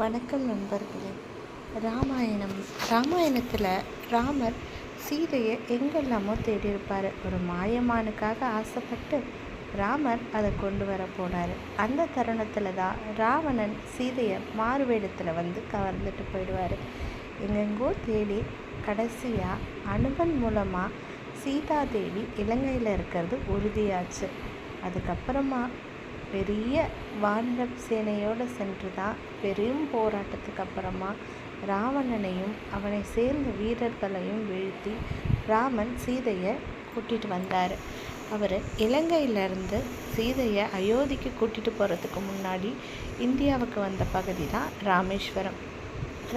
வணக்கம் நண்பர்களே. ராமாயணம் ராமாயணத்தில் ராமர் சீதையை எங்கெல்லாமோ தேடியிருப்பார். ஒரு மாயமானுக்காக ஆசைப்பட்டு ராமர் அதை கொண்டு வர போனார். அந்த தருணத்தில் தான் ராவணன் சீதையை மாறுவேடத்தில் வந்து கவர்ந்துட்டு போயிடுவார். எங்கெங்கோ தேடி கடைசியாக அனுபன் மூலமாக சீதா தேவி இலங்கையில் இருக்கிறது உறுதியாச்சு. அதுக்கப்புறமா பெரிய வானர சேனையோடு சென்று தான் பெரும் போராட்டத்துக்கு அப்புறமா ராவணனையும் அவனை சேர்ந்த வீரர்களையும் வீழ்த்தி ராமன் சீதையை கூட்டிகிட்டு வந்தார். அவர் இலங்கையிலேருந்து சீதையை அயோத்திக்கு கூட்டிகிட்டு போகிறதுக்கு முன்னாடி இந்தியாவுக்கு வந்த பகுதி தான் ராமேஸ்வரம்.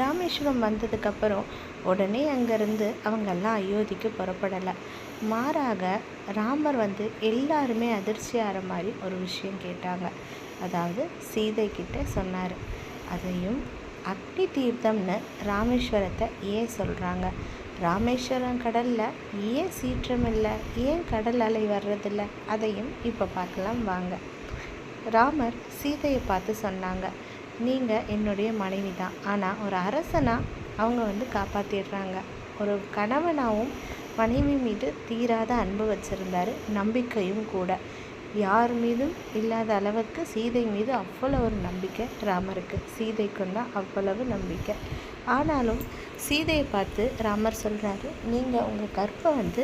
ராமேஸ்வரம் வந்ததுக்கப்புறம் உடனே அங்கேருந்து அவங்கெல்லாம் அயோத்திக்கு புறப்படலை. மாறாக ராமர் வந்து எல்லாருமே அதிர்ச்சியாகிற மாதிரி ஒரு விஷயம் கேட்டாங்க. அதாவது சீதை கிட்ட சொன்னார். அதையும் அக்னி தீர்த்தம்னு ராமேஸ்வரத்தை ஏன் சொல்கிறாங்க ராமேஸ்வரம் கடலில் ஏன் சீற்றம் இல்லை? ஏன் கடல் அலை வர்றதில்ல? அதையும் இப்போ பார்க்கலாம் வாங்க. ராமர் சீதையை பார்த்து சொன்னாங்க. நீங்கள் என்னுடைய மனைவி தான். ஆனால் ஒரு அரசனாக அவங்க வந்து காப்பாற்றிடுறாங்க ஒரு கணவனாகவும் மனைவி மீது தீராத அன்பு வச்சுருந்தாரு நம்பிக்கையும் கூட. யார் மீதும் இல்லாத அளவுக்கு சீதை மீது அவ்வளோ ஒரு நம்பிக்கை ராமருக்கு. சீதைக்கும் தான் அவ்வளவு நம்பிக்கை. ஆனாலும் சீதையை பார்த்து ராமர் சொல்கிறாரு நீங்கள் உங்கள் கற்பை வந்து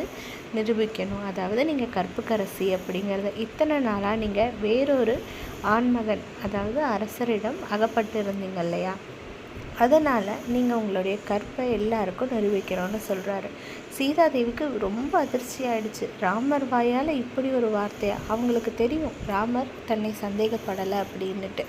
நிரூபிக்கணும். அதாவது நீங்கள் கற்புக்கரசி அப்படிங்கிறத. இத்தனை நாளாக நீங்கள் வேறொரு ஆண்மகன் அதாவது அரசரிடம் அகப்பட்டு இருந்தீங்க இல்லையா? அதனால் நீங்கள் உங்களுடைய கற்பை எல்லாருக்கும் நிரூபிக்கணும்னு சொல்கிறாரு சீதாதேவிக்கு ரொம்ப அதிர்ச்சி ஆயிடுச்சு ராமர் வாயால் இப்படி ஒரு வார்த்தையா அவங்களுக்கு தெரியும் ராமர் தன்னை சந்தேகப்படலை அப்படின்னுட்டு.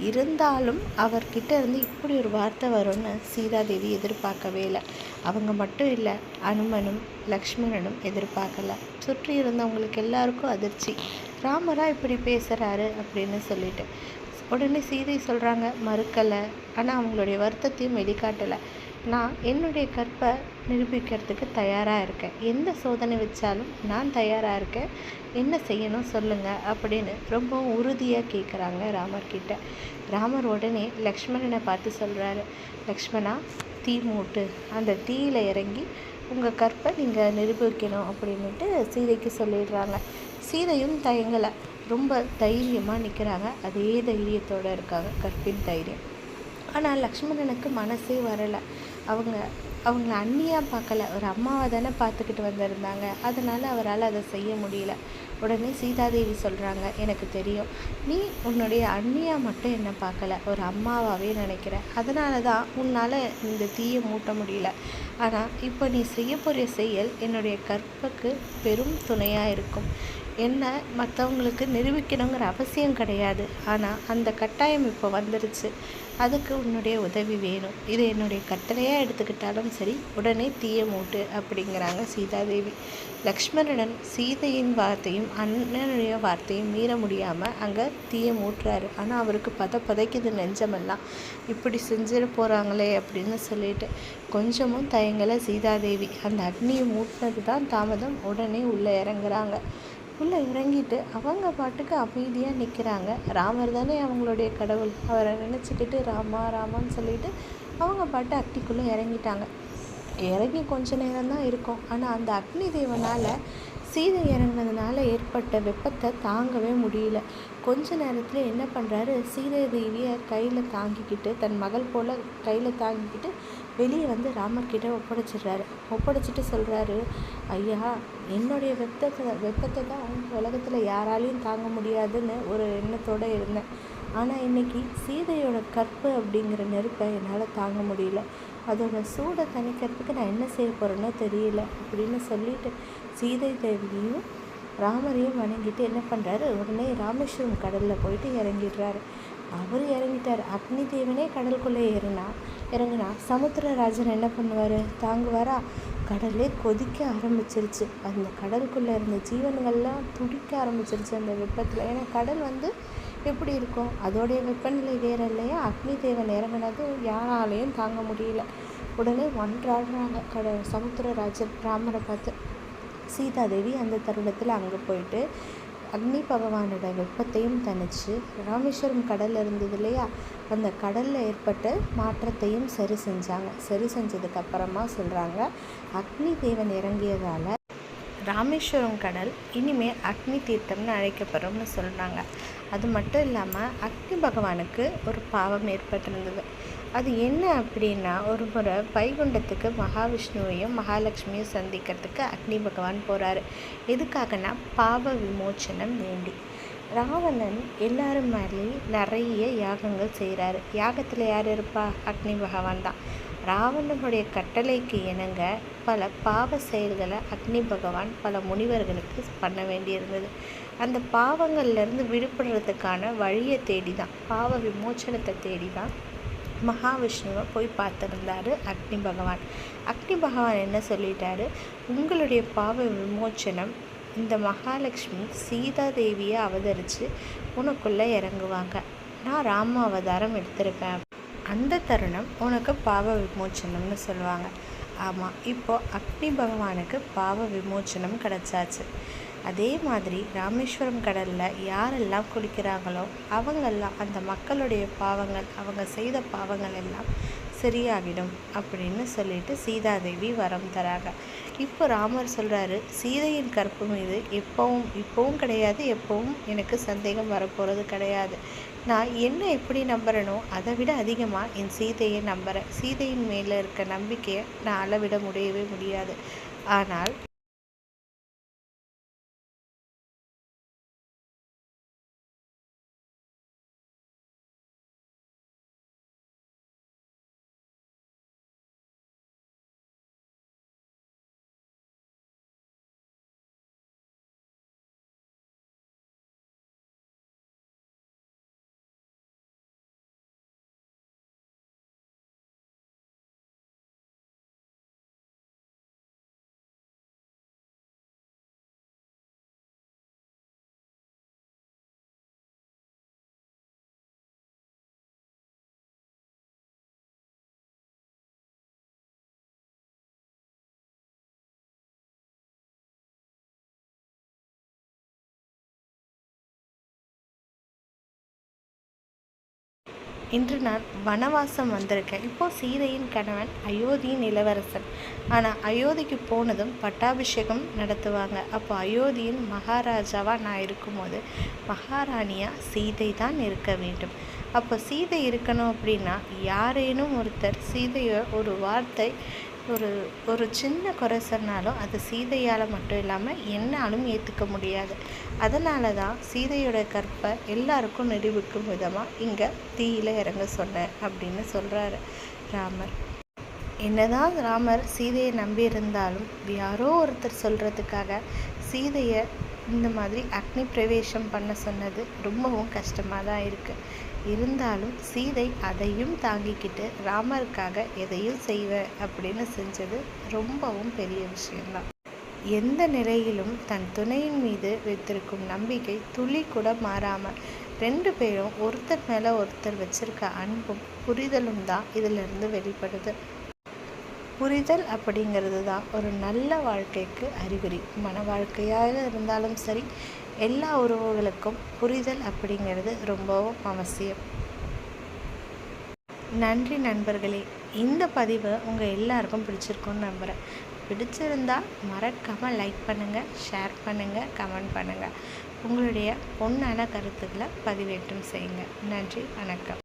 இருந்தாலும் அவர்கிட்ட இருந்து இப்படி ஒரு வார்த்தை வரும்னு சீதாதேவி எதிர்பார்க்கவே இல்லை. அவங்க மட்டும் இல்லை அனுமனும் லக்ஷ்மணனும் எதிர்பார்க்கல. சுற்றி இருந்தவங்களுக்கு எல்லாருக்கும் அதிர்ச்சி. ராமரா இப்படி பேசுகிறாரு அப்படின்னு சொல்லிட்டு. உடனே சீதை சொல்கிறாங்க மறுக்கலை. ஆனால் அவங்களுடைய வருத்தத்தையும் வெளிக்காட்டலை. நான் என்னுடைய கற்பை நிரூபிக்கிறதுக்கு தயாராக இருக்கேன். எந்த சோதனை வச்சாலும் நான் தயாராக இருக்கேன். என்ன செய்யணும் சொல்லுங்கள் அப்படின்னு ரொம்ப உறுதியாக கேட்குறாங்க ராமர்கிட்ட ராமர் உடனே லக்ஷ்மணனை பார்த்து சொல்கிறாரு லக்ஷ்மணா தீ மூட்டு. அந்த தீயில் இறங்கி உங்கள் கற்பை நீங்கள் நிரூபிக்கணும் அப்படின்ட்டு சீதைக்கு சொல்லிடுறாங்க. சீதையும் தயங்கலை. ரொம்ப தைரியமாக நிற்கிறாங்க அதே தைரியத்தோடு இருக்காங்க. கற்பின் தைரியம். ஆனால் லக்ஷ்மணனுக்கு மனசே வரலை. அவங்க அவங்கள அண்ணியாக பார்க்கல. ஒரு அம்மாவை தானே பார்த்துக்கிட்டு வந்திருந்தாங்க. அதனால் அவரால் அதை செய்ய முடியல. உடனே சீதாதேவி சொல்கிறாங்க எனக்கு தெரியும். நீ உன்னுடைய அண்ணியாக மட்டும் என்னை பார்க்கல. ஒரு அம்மாவாகவே நினைக்கிற. அதனால தான் உன்னால் இந்த தீயை மூட்ட முடியல. ஆனால் இப்போ நீ செய்ய போகிற செயல் என்னுடைய கற்புக்கு பெரும் துணையாக இருக்கும். என்ன மற்றவங்களுக்கு நிரூபிக்கணுங்கிற அவசியம் கிடையாது. ஆனால் அந்த கட்டாயம் இப்போ வந்துருச்சு. அதுக்கு உன்னுடைய உதவி வேணும். இது என்னுடைய கட்டளையாக எடுத்துக்கிட்டாலும் சரி உடனே தீய மூட்டு அப்படிங்கிறாங்க சீதாதேவி. லக்ஷ்மணன் சீதையின் வார்த்தையும் அண்ணனுடைய வார்த்தையும் மீற முடியாமல் அங்கே தீய மூட்டுறாரு. ஆனால் அவருக்கு பத பதைக்குது நெஞ்சமெல்லாம். இப்படி செஞ்சிட போகிறாங்களே அப்படின்னு சொல்லிட்டு கொஞ்சமும் தயங்கலை சீதாதேவி. அந்த அக்னியை மூட்டினது தான் தாமதம். உடனே உள்ளே இறங்குறாங்க. உள்ளே இறங்கிட்டு அவங்க பாட்டுக்கு அமைதியாக நிற்கிறாங்க ராமர் தானே அவங்களுடைய கடவுள். அவரை நினச்சிக்கிட்டு ராமா ராமான்னு சொல்லிட்டு அவங்க பாட்டு அக்னிக்குள்ளே இறங்கிட்டாங்க. இறங்கி கொஞ்ச நேரம் தான் இருக்கும். ஆனால் அந்த அக்னி தேவனால் சீதை இறங்கினதுனால ஏற்பட்ட வெப்பத்தை தாங்கவே முடியல. கொஞ்ச நேரத்தில் என்ன பண்ணுறாரு சீதை தேவியை கையில் தாங்கிக்கிட்டு தன் மகள் போல் கையில் தாங்கிக்கிட்டு வெளியே வந்து ராமர்கிட்ட ஒப்படைச்சிடுறாரு. ஒப்படைச்சிட்டு சொல்கிறாரு ஐயா என்னுடைய வெப்பத்தை வெப்பத்தை தான் உலகத்தில் யாராலையும் தாங்க முடியாதுன்னு ஒரு எண்ணத்தோடு இருந்தேன். ஆனால் இன்றைக்கி சீதையோட கற்பு அப்படிங்கிற நெருப்பை என்னால் தாங்க முடியல. அதோட சூடை தணிக்கிறதுக்கு நான் என்ன செய்ய போகிறேன்னோ தெரியல அப்படின்னு சொல்லிட்டு சீதை தேவியையும் ராமரையும் வணங்கிட்டு என்ன பண்ணுறாரு உடனே ராமேஸ்வரம் கடலில் போயிட்டு இறங்கிடுறாரு. அவர் இறங்கிட்டார். அக்னி தேவனே கடலுக்குள்ளே ஏறினா இறங்கினா சமுத்திரராஜன் என்ன பண்ணுவார்? தாங்குவாரா? கடலே கொதிக்க ஆரம்பிச்சிருச்சு. அந்த கடலுக்குள்ளே இருந்த ஜீவன்கள்லாம் துடிக்க ஆரம்பிச்சிருச்சு அந்த வெப்பத்தில். ஏன்னா கடல் வந்து எப்படி இருக்கும்? அதோடைய வெப்பநிலை வேறு இல்லையா? அக்னி தேவன் இறங்கினது யாராலையும் தாங்க முடியல. உடனே ஒன்றாடுறாங்க கட சமுத்திரராஜன் ராமரை பார்த்து. சீதாதேவி அந்த தருணத்தில் அங்கே போயிட்டு அக்னி பகவானோட வெப்பத்தையும் தணித்து ராமேஸ்வரம் கடல் இருந்தது இல்லையா அந்த கடலில் ஏற்பட்ட மாற்றத்தையும் சரி செஞ்சாங்க. சரி செஞ்சதுக்கப்புறமா சொல்கிறாங்க அக்னி தேவன் இறங்கியதால் ராமேஸ்வரம் கடல் இனிமே அக்னி தீர்த்தம்னு அழைக்கப்படும்னு சொல்கிறாங்க அது மட்டும் இல்லாமல் அக்னி பகவானுக்கு ஒரு பாவம் ஏற்பட்டிருந்தது. அது என்ன அப்படின்னா ஒரு முறை வைகுண்டத்துக்கு மகாவிஷ்ணுவையும் மகாலட்சுமியும் சந்திக்கிறதுக்கு அக்னி பகவான் போகிறாரு எதுக்காகனா பாவ விமோச்சனம் வேண்டி. ராவணன் எல்லாரும் மாதிரி நிறைய யாகங்கள் செய்கிறாரு யாகத்தில் யார் இருப்பா? அக்னி பகவான் தான். ராவணனுடைய கட்டளைக்கு இணங்க பல பாவ செயல்களை அக்னி பகவான் பல முனிவர்களுக்கு பண்ண வேண்டியிருந்தது. அந்த பாவங்கள்லேருந்து விடுபடுறதுக்கான வழியை தேடி தான் பாவ விமோச்சனத்தை தேடி தான் மகாவிஷ்ணுவை போய் பார்த்துருந்தாரு அக்னி பகவான். அக்னி பகவான் என்ன சொல்லிட்டாரு? உங்களுடைய பாவ விமோச்சனம் இந்த மகாலட்சுமி சீதா தேவியை அவதரித்து உனக்குள்ளே இறங்குவாங்க. நான் ராம அவதாரம் எடுத்திருப்பேன். அந்த தருணம் உனக்கு பாவ விமோச்சனம்னு சொல்லுவாங்க. ஆமாம் இப்போது அக்னி பகவானுக்கு பாவ விமோச்சனம் கிடச்சாச்சு. அதே மாதிரி ராமேஸ்வரம் கடலில் யாரெல்லாம் குளிக்கிறாங்களோ அவங்கெல்லாம் அந்த மக்களுடைய பாவங்கள் அவங்க செய்த பாவங்கள் எல்லாம் சரியாகிடும் அப்படின்னு சொல்லிட்டு சீதாதேவி வரம் தராங்க. இப்போ ராமர் சொல்கிறாரு சீதையின் கற்பு மீது எப்பவும் இப்போவும் கிடையாது எப்பவும் எனக்கு சந்தேகம் வரப்போகிறது கிடையாது. நான் என்ன எப்படி நம்புறேனோ அதை விட அதிகமாக என் சீதையை நம்புகிறேன் சீதையின் மேலே இருக்க நம்பிக்கையை நான் அளவிட முடியவே முடியாது. ஆனால் இன்று நான் வனவாசம் வந்திருக்கேன். இப்போ சீதையின் கணவன் அயோத்தியின் இளவரசன். ஆனால் அயோத்திக்கு போனதும் பட்டாபிஷேகம் நடத்துவாங்க. அப்போ அயோத்தியின் மகாராஜாவாக நான் இருக்கும்போது மகாராணியாக சீதை தான் இருக்க வேண்டும். அப்போ சீதை இருக்கணும் அப்படின்னா யாரேனும் ஒருத்தர் சீதையை ஒரு வார்த்தை ஒரு ஒரு சின்ன குறை சொன்னாலும் அது சீதையால் மட்டும் இல்லாமல் என்னாலும் ஏற்றுக்க முடியாது. அதனால தான் சீதையோட கற்பை எல்லாருக்கும் நிரூபிக்கும் விதமாக இங்கே தீயில இறங்க சொன்னேன் அப்படின்னு சொல்கிறாரு ராமர். என்னதான் ராமர் சீதையை நம்பி இருந்தாலும் யாரோ ஒருத்தர் சொல்கிறதுக்காக சீதையை இந்த மாதிரி அக்னி பிரவேசம் பண்ண சொன்னது ரொம்பவும் கஷ்டமாக தான் இருக்குது இருந்தாலும் சீதை அதையும் தாங்கிக்கிட்டு ராமருக்காக எதையும் செய்வேன் அப்படின்னு செஞ்சது ரொம்பவும் பெரிய விஷயம்தான். எந்த நிலையிலும் தன் துணையின் மீது வைத்திருக்கும் நம்பிக்கை துளி கூட மாறாமல் ரெண்டு பேரும் ஒருத்தர் மேலே ஒருத்தர் வச்சிருக்க அன்பும் புரிதலும் தான் இதிலிருந்து வெளிப்படுது. புரிதல் அப்படிங்கிறது தான் ஒரு நல்ல வாழ்க்கைக்கு அறிகுறி. மன வாழ்க்கையாக இருந்தாலும் சரி எல்லா உறவுகளுக்கும் புரிதல் அப்படிங்கிறது ரொம்பவும் அவசியம். நன்றி நண்பர்களே இந்த பதிவு உங்கள் எல்லாருக்கும் பிடிச்சிருக்கும்னு நம்புகிறேன் பிடிச்சிருந்தா மறக்காமல் லைக் பண்ணுங்கள் ஷேர் பண்ணுங்கள் கமெண்ட் பண்ணுங்கள் உங்களுடைய பொண்ணான கருத்துக்களை பதிவேற்றம் செய்யுங்க. நன்றி வணக்கம்.